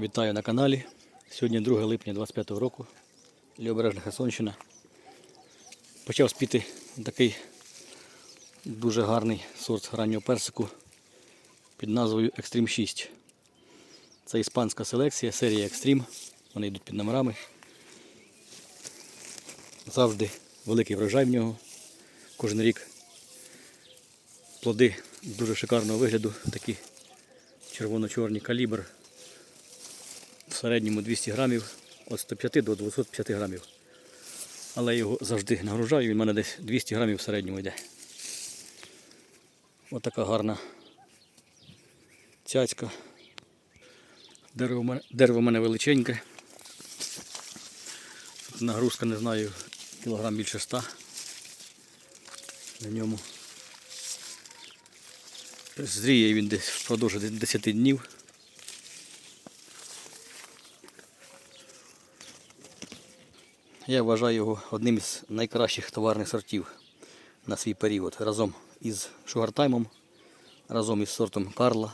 Вітаю на каналі. Сьогодні 2 липня 25 року. Лівобережна Херсонщина. Почав спіти такий дуже гарний сорт раннього персику під назвою Extreme 6. Це іспанська селекція, серія Extreme. Вони йдуть під номерами. Завжди великий врожай в нього. Кожен рік плоди дуже шикарного вигляду, такі червоно-чорні калібр середньому 200 грамів, від 105 до 250 грамів. Але я його завжди нагружаю, він в мене десь 200 грамів в середньому йде. Ось така гарна цяцька. Дерево дерево в мене величеньке. Нагрузка, не знаю, кілограм більше 100 на ньому. Зріє він десь впродовж 10 днів. Я вважаю його одним із найкращих товарних сортів на свій період. Разом із Шугартаймом, разом із сортом Карла.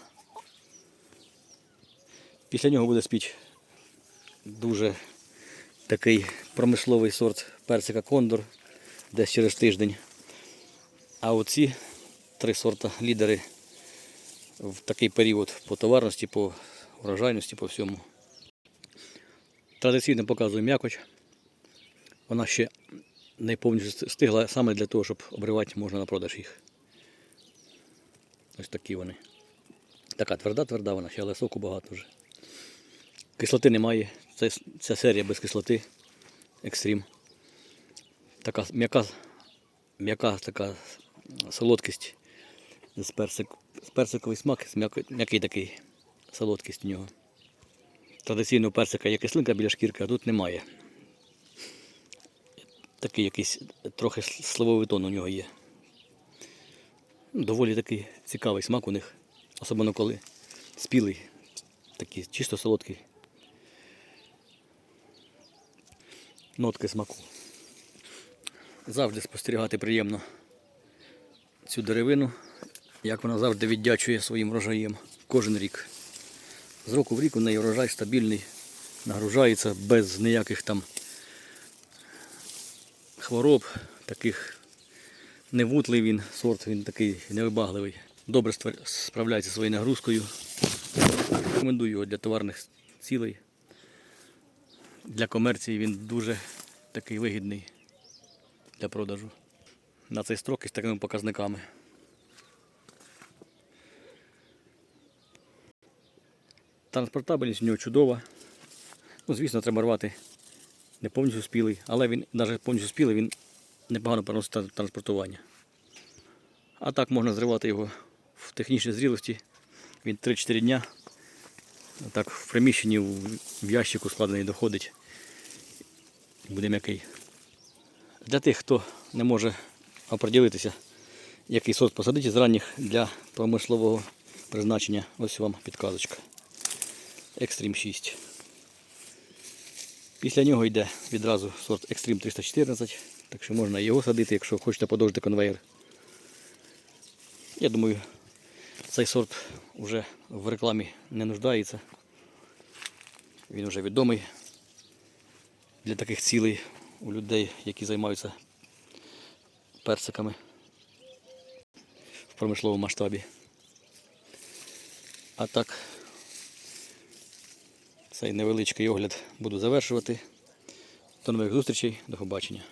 Після нього буде спіч дуже такий промисловий сорт персика Кондор десь через тиждень. А оці три сорта лідери в такий період по товарності, по врожайності, по всьому. Традиційно показую м'якоть. Вона ще не повністю стигла саме для того, щоб обривати можна на продаж їх. Ось такі вони. Така тверда-тверда вона ще, але соку багато вже. Кислоти немає. Це, це серія без кислоти. Екстрім. Така м'яка, м'яка така солодкість з, персик, з персиковий смак, м'який такий солодкість у нього. Традиційного персика є кислинка біля шкірки, а тут немає. Такий якийсь трохи сливовий тон у нього є. Доволі такий цікавий смак у них, особливо коли спілий, такий чисто солодкий. Нотки смаку. Завжди спостерігати приємно цю деревину, як вона завжди віддячує своїм врожаєм кожен рік. З року в рік у неї врожай стабільний, нагружається без ніяких там хвороб, таких невутлий він сорт, він такий невибагливий. Добре справляється зі своєю нагрузкою. Рекомендую його для товарних цілей. Для комерції він дуже такий вигідний для продажу. На цей строк із такими показниками. Транспортабельність у нього чудова. Ну, звісно, треба рвати не повністю спілий, але він навіть повністю спілий, він непогано переносить транспортування. А так можна зривати його в технічній зрілості. Він 3-4 дня. Так в приміщенні в ящику складений доходить. Буде м'який. Для тих, хто не може оприділитися, який сорт посадити з ранніх для промислового призначення, ось вам підказочка. Extreme 6. Після нього йде відразу сорт Extreme 314, так що можна його садити, якщо хочете подовжити конвейер. Я думаю, цей сорт вже в рекламі не нуждається. Він вже відомий для таких цілей у людей, які займаються персиками в промисловому масштабі. А так, цей невеличкий огляд буду завершувати. До нових зустрічей, до побачення.